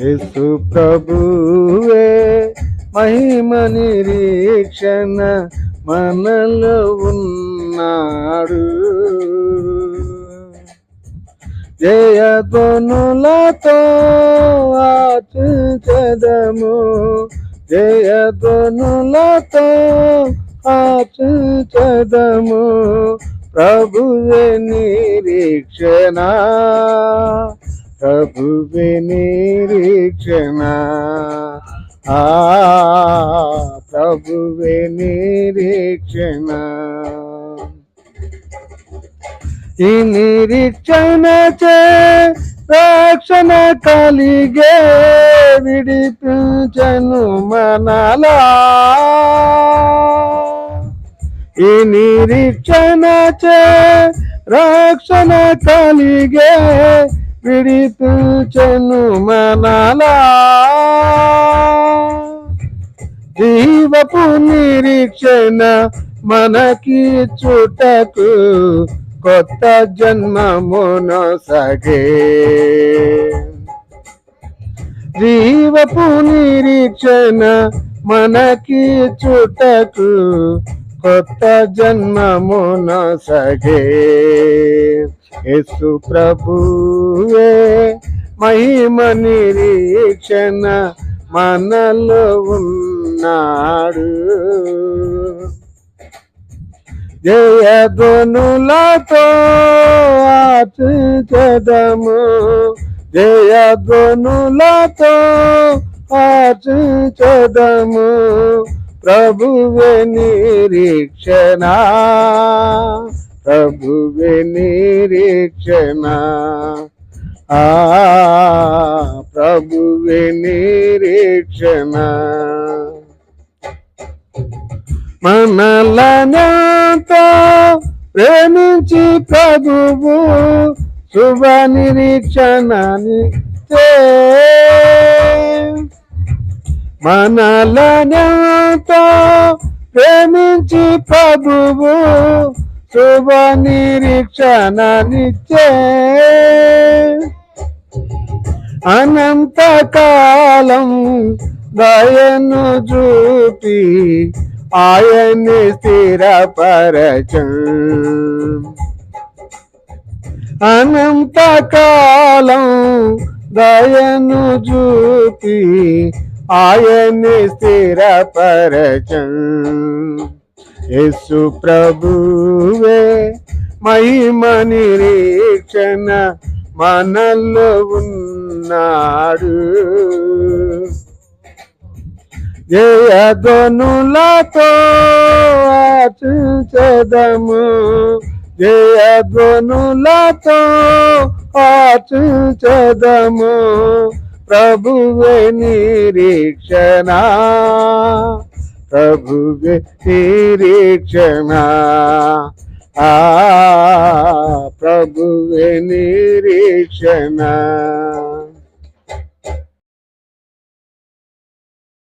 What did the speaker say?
యేసు ప్రభువే మహిమ నిరీక్షణ మనలో ఉన్నాడు. జయధ్వనులతో ఆచదము జయధ్వనులతో ఆచదము ప్రభువే నిరీక్షణ. ప్రభువే నిరీక్షణ. ఆ ప్రభువే నిరీక్షణ. ఈ నిరీక్షణ చే రక్షణ కలిగే విడిపించను మనలా. ఈ నిరీక్షణ చే రక్షణ కలిగే విడిపించను మనలా. జీవపు నిరీక్షణ మనకి చుటకు కొత్త జన్మమును సగే. జీవపు నిరీక్షణ మనకి చుటకు కొత్త జన్మమున సగే యేసు ప్రభువే మహిమ నిరీక్షణ మనలో ఉన్నాడు. జయధ్వనులతో ఆచదము ఆచు చదము. ప్రభువే నిరీక్షణ ప్రభువే నిరీక్షణ ఆ ప్రభువే నిరీక్షణ మనలనంతా ప్రేమించి ప్రభువు శుభ నిరీక్షణని మనలనంతా ప్రేమించి ప్రభువు శుభ నిరీక్షణనిచ్చే అనంత కాలం దయను చూపి ఆయన్ని స్థిరపరచం. అనంతకాలం దయను చూపి ఆయన్ని స్థిరపరచ. యేసు ప్రభువే మహిమ నిరీక్షణ మనలో ఉన్నాడు. జయధ్వనులతో ఆచదము జయధ్వనులతో ఆచదము ప్రభువే నిరీక్షణ. ప్రభువే నిరీక్షణ. ఆ ప్రభువే నిరీక్షణ.